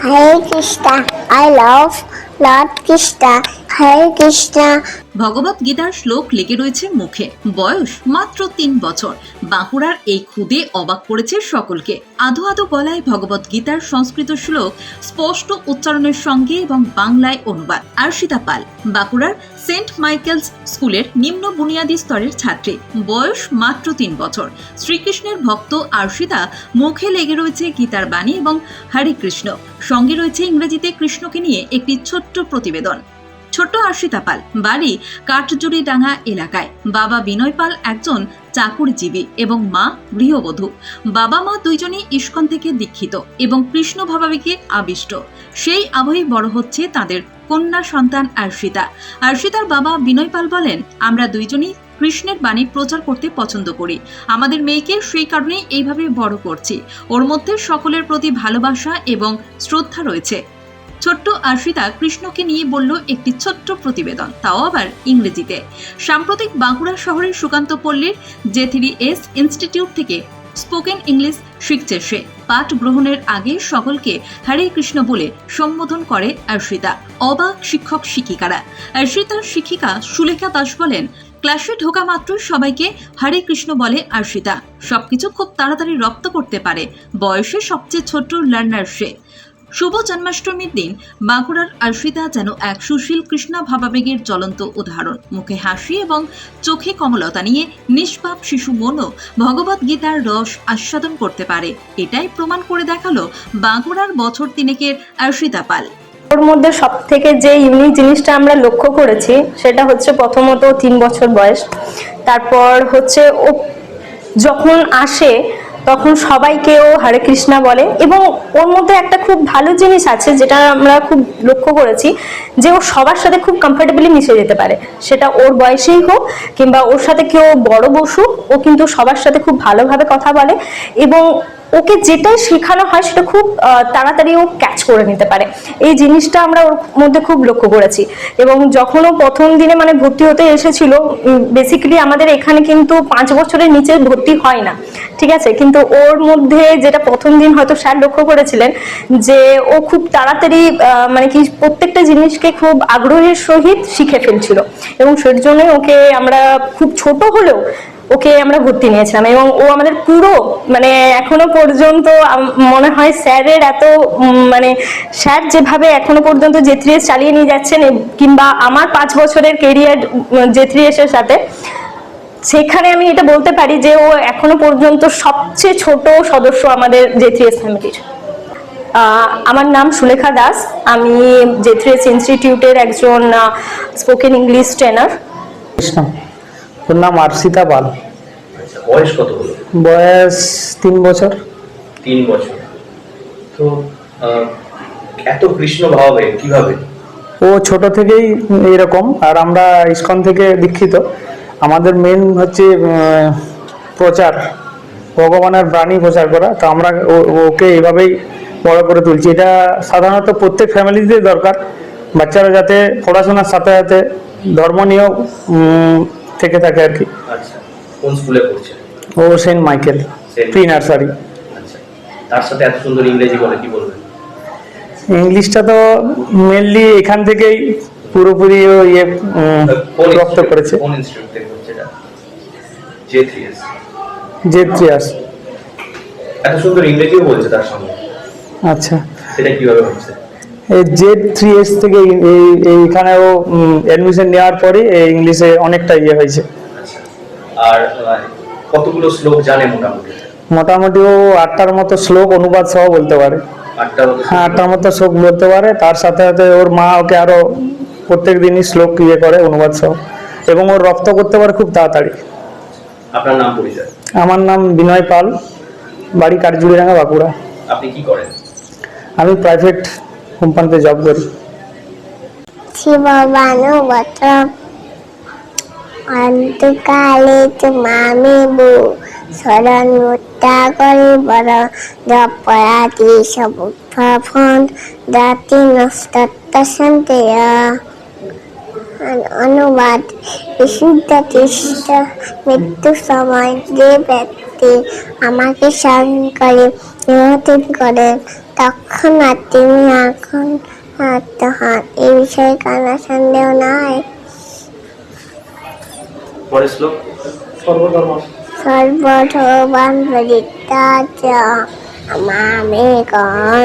Hare Krishna. I love Lord Krishna. Hare Krishna. ভগবত গীতার শ্লোক লেগে রয়েছে মুখে। বয়স মাত্র তিন বছর। বাঁকুড়ার এই খুদে অবাক করেছে সকলকে। আধো আধো গলায় ভগবত গীতার সংস্কৃত শ্লোক, স্পষ্ট উচ্চারণের সঙ্গে এবং বাংলায় অনুবাদ। আরশিতা পাল, বাঁকুড়ার সেন্ট মাইকেলস স্কুলের নিম্ন বুনিয়াদী স্তরের ছাত্রী। বয়স মাত্র তিন বছর। শ্রীকৃষ্ণের ভক্ত আরশিতা মুখে লেগে রয়েছে গীতার বাণী এবং হরে কৃষ্ণ। সঙ্গে রয়েছে ইংরেজিতে কৃষ্ণকে নিয়ে একটি ছোট্ট প্রতিবেদন। ছোট্ট আশিতা পাল, বাড়ি কাঠজুড়ি ডাঙ্গা এলাকায়। বাবা বিনয় পাল একজন চাকুরিজীবী এবং মা গৃহবধূ। বাবা মা দুইজনেই ইস্কন থেকে দীক্ষিত এবং কৃষ্ণ ভাবাবেগে আবিষ্ট। সেই আবহেই বড় হচ্ছে তাদের কন্যা সন্তান আর্শিতা। আর্শিতার বাবা বিনয় পাল বলেন, আমরা দুইজনই কৃষ্ণের বাণী প্রচার করতে পছন্দ করি। আমাদের মেয়েকে সেই কারণেই এইভাবে বড় করছি। ওর মধ্যে সকলের প্রতি ভালোবাসা এবং শ্রদ্ধা রয়েছে। ছোট্ট আশ্রিতা কৃষ্ণকে নিয়ে বলল একটি ছোট্ট প্রতিবেদন, তাও আবার ইংরেজিতে। সাম্প্রতিক বাঁকুড়া শহরের সুকান্ত পল্লীর জে থ্রি এস ইনস্টিটিউট থেকে স্পোকেন ইংলিশ শিখছে সে। পাঠ গ্রহণের আগে সকলকে হরে কৃষ্ণ বলে সম্বোধন করে আর্শিতা। অবাক শিক্ষক শিক্ষিকারা। আর্শিতার শিক্ষিকা সুলেখা দাস বলেন, ক্লাসে ঢোকা মাত্র সবাইকে হরে কৃষ্ণ বলে আর্শিতা। সবকিছু খুব তাড়াতাড়ি রপ্ত করতে পারে। বয়সে সবচেয়ে ছোট্ট লার্নার সে। শুভ জন্মাষ্টমীর দিন বাঁকুড়ার আর্শিতা যেন এক সুশীল কৃষ্ণা ভাবাবেগের জ্বলন্ত উদাহরণ। মুখে হাসি এবং চোখে কমলতা নিয়ে নিষ্পাপ শিশু মনও ভগবত গীতার রস আস্বাদন করতে পারে। এটাই প্রমাণ করে দেখাল বাঁকুড়ার বছর তিনেকের আর্শিতা পাল। ওর মধ্যে সব থেকে যে ইউনিক জিনিসটা আমরা লক্ষ্য করেছি, সেটা হচ্ছে প্রথমত তিন বছর বয়স। তারপর হচ্ছে ও যখন আসে তখন সবাইকে ও হরে কৃষ্ণা বলে এবং ওর মধ্যে একটা খুব ভালো জিনিস আছে যেটা আমরা খুব লক্ষ্য করেছি যে ও সবার সাথে খুব কমফোর্টেবলি মিশে যেতে পারে। সেটা ওর বয়সেই হোক কিংবা ওর সাথে কেউ বড় বসুক ও কিন্তু সবার সাথে খুব ভালোভাবে কথা বলে এবং ওকে যেটাই শেখানো হয় সেটা খুব তাড়াতাড়ি ও ক্যাচ করে নিতে পারে। এই জিনিসটা আমরা ওর মধ্যে খুব লক্ষ্য করেছি এবং যখন ও প্রথম দিনে মানে ভর্তি হতে এসেছিল বেসিক্যালি আমাদের এখানে কিন্তু পাঁচ বছরের নিচে ভর্তি হয় না। ঠিক আছে? কিন্তু ওর মধ্যে যেটা প্রথম দিন হয়তো স্যার লক্ষ্য করেছিলেন যে ও খুব তাড়াতাড়ি মানে কি প্রত্যেকটা জিনিসকে খুব আগ্রহের সহিত শিখে ফেলছিল। এবং সেই জন্যই ওকে আমরা খুব ছোট হলেও ওকে আমরা ভর্তি নিয়েছিলাম। এবং ও আমাদের পুরো মানে এখনও পর্যন্ত মনে হয় স্যারের এত মানে স্যার যেভাবে এখনও পর্যন্ত জে থ্রি এস চালিয়ে নিয়ে যাচ্ছেন কিংবা আমার পাঁচ বছরের কেরিয়ার জে থ্রি এস এর সাথে সেখানে আমি এটা বলতে পারি যে ও এখনও পর্যন্ত সবচেয়ে ছোট সদস্য আমাদের জে থ্রি এস ফ্যামিলির আমার নাম সুলেখা দাস। আমি জে থ্রি এস ইনস্টিটিউটের একজন স্পোকেন ইংলিশ ট্রেনার ওর নাম আর্শিতা পাল আচ্ছা বয়স কত বয়স তিন বছর। তিন বছর। তো এত কৃষ্ণ ভাবে কীভাবে? ও ছোট থেকেই এরকম আর আমরা ইস্কন থেকে দীক্ষিত। আমাদের মেন হচ্ছে প্রচার ভগবানের বাণী প্রচার করা। তো আমরা ওকে এভাবেই বড় করে তুলছি। এটা সাধারণত প্রত্যেক ফ্যামিলিতে দরকার। বাচ্চারা যাতে পড়াশোনার সাথে সাথে ধর্ম নিয়েও থেকে থাকে আর কি। আচ্ছা কোন স্কুলে পড়ছে? ও সেন্ট মাইকেল প্রি নার্সারি। আচ্ছা তার সাথে এত সুন্দর ইংরেজি বলে কি বলবেন? ইংলিশটা তো মেনলি এখান থেকেই পুরোপুরি ইয়ে রপ্ত করেছে কোন ইনস্টিটিউট থেকে পড়ছে এটা জে থ্রি এস যে ত্রিয়াস এত সুন্দর ইংরেজিও বলছে তার সঙ্গে। আচ্ছা। সেটা কীভাবে হচ্ছে? এই জে থ্রি এস থেকে অ্যাডমিশন নেওয়ার পরে ইংলিশে অনেকটা ইয়ে হয়েছে। আচ্ছা। আর কতগুলো শ্লোক জানে মোটামুটি? মোটামুটি ও আটটার মতো শ্লোক অনুবাদ সহ বলতে পারে। হ্যাঁ আটটার মতো শ্লোক বলতে পারে। তার সাথে সাথে ওর মা ওকে আরও প্রত্যেক দিনই শ্লোক ইয়ে করে অনুবাদ সহ। এবং ওর রপ্ত করতে পারে খুব তাড়াতাড়ি। আপনার নাম পরিচয়? আমার নাম বিনয় পাল বাড়ি কাঠজুড়িরাঙ্গা বাঁকুড়া। আপনি কি করেন? আমি প্রাইভেট কোম্পানিতে জব করি। অন্তকালে তুমি বু শরণ মুক্তা করি বড় জপরাধি সবুত্থাফন জাতি নস্তত্ব সন্দেহ। অনুবাদ। বিশুদ্ধ খ্রিস্ট মৃত্যু সময় যে ব্যক্তি আমাকে স্মরণ করে নিহত করেন তখন আর তিনি এখন তখন এই বিষয়ে কোনো সন্দেহ নাই। সর্বধর্মান মামে কং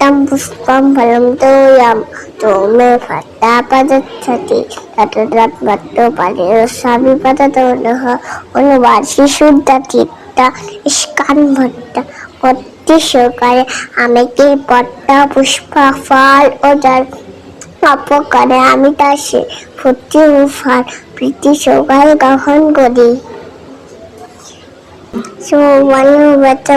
పట్టం పుష్పం ఫలంతో యం తోమే పట్టాపదతి తటో పదో సవిపదతో অনুবাদ শিশুদ্ধা তৃপ্তা ইস্কান ভট্টা অতি সকালে আমি কি পট্টা পুষ্পা ফল ও তার অপকারে আমি তা সে ফুটি ও ফল প্রীতি সকালে গ্রহণ করি সৌমানি বাচ্চা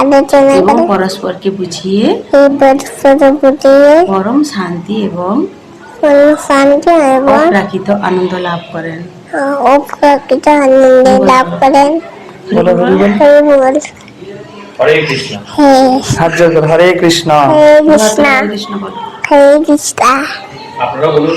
আলোচনা এবং পরস্পরকে বুঝিয়ে বুঝিয়ে পরম শান্তি এবং শান্তি এবং অপ্রাকৃত আনন্দ লাভ করেন। অপ্রাকৃত আনন্দ লাভ করেন। হরি কৃষ্ণ। হরে কৃষ্ণ। হরে কৃষ্ণ। হরে কৃষ্ণ আপনারা বলুন।